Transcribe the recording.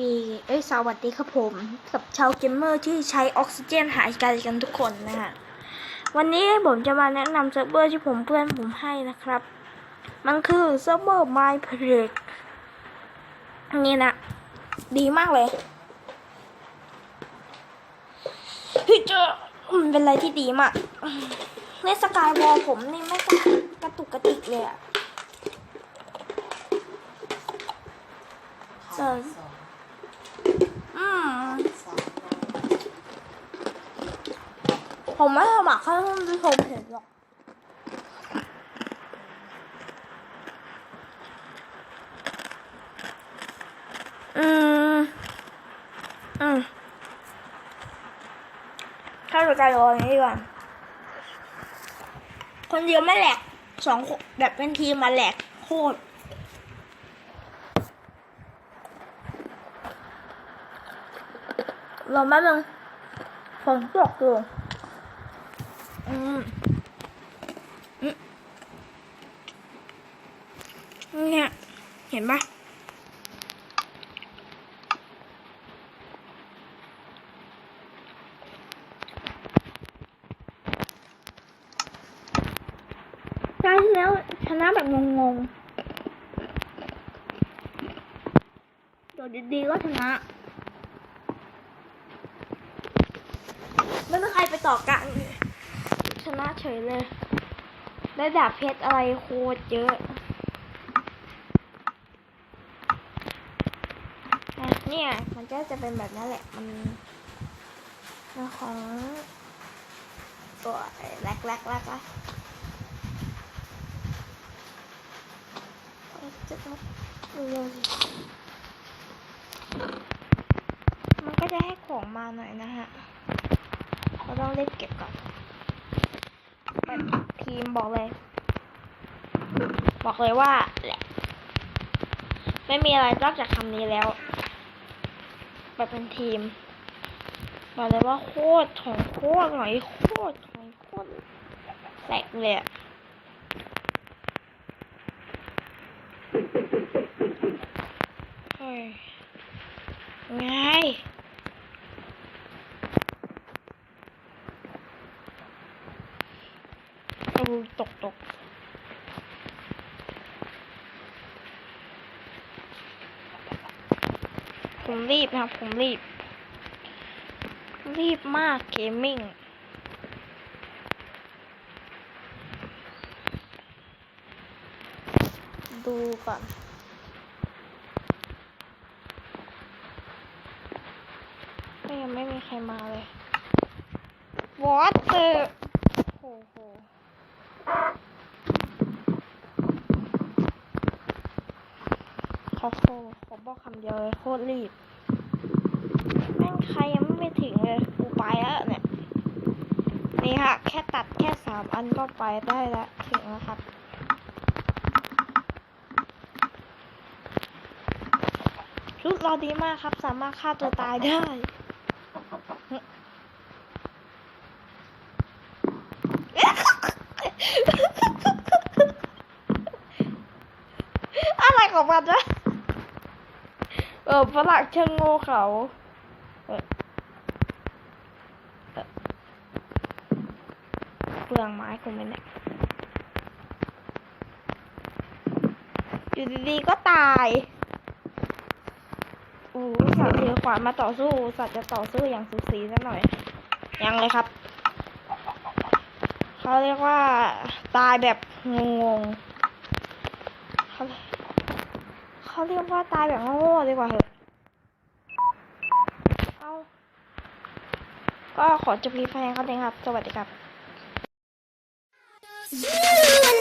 ดีเอ้ยสวัสดีครับผม กับชาวเกมเมอร์ที่ใช้ออกซิเจนหายใจกันทุกคนนะฮะ วันนี้ผมจะมาแนะนำเซิร์ฟเวอร์ที่ผมเพื่อนผมให้นะครับ มันคือเซิร์ฟเวอร์ My p r o j e c t นี่นะ ดีมากเลยเฮ้ยเจอมันเป็นอะไรที่ดีมากเล่นสกายวอลผมนี่ไม่กระกระตุกกระติกเลยอะสอง อืม สอง ผมไม่สมัครให้ท่านผู้ชมเห็นหรอก อืม อืมถ้าสกายวออย่างนี้กว่าคนเดียวไม่แหลกสองแบบเป็นทีมมาแหลกโคตรรอแป๊บนึงฝนตกอยู่ เนี่ย เห็นปะได้ที่แล้วชนะแบบงงๆตัวดีๆก็ชนะไม่มีใครไปต่อกันช นะเฉยเลย ได้ดาบเพชรอะไรโคตรเยอะ เนี่ย มันก็จะเป็นแบบนั้นแหละมันมันของ ตัวแรกแรกแรกแรกจะต้องเร็มันก็จะให้ของมาหน่อยนะฮะ เราต้องรีบเก็บก่อน ทีมบอกเลย บอกเลยว่าแหละไม่มีอะไรนอกจากคำนี้แล้วแบบเป็นทีม บอกเลยว่าโคตรของโคตรหน่อยโคตรของโคตรแหลกเลยอะเฮ้ยไงโอ้ ตกตกผมรีบนะครับ ผมรีบ รีบมากเกมมิ่งดูก่อนก็ยังไม่มีใครมาเลยวอตเตอร์โอ้โห เขาโคเขาบอกคำเดียวเลยโคตรรีบ แม่งใครยังไม่ไปถึงเลย กูไปแล้วเนี่ย นี่ฮะ แค่ตัดแค่สามอันก็ไปได้แล้ว ถึงแล้วครับชุดเราดีมากครับ สามารถฆ่าตัวตายได้อะไรของมันวะ เออฝรั่งเชิงโง่เขาเปลืองไม้คงไม่เนี่ยอยู่ดีๆก็ตายโอ้โหสัตว์ถือขวานมาต่อสู้สัตว์จะต่อสู้อย่างสุสีซะหน่อย ยังเลยครับ เขาเรียกว่าตายแบบงงๆ เขาเรียกว่าตายแบบโง่ดีกว่าเหอะเอาก็ขอจบคลิปแพงเขาเองครับ สวัสดีครับ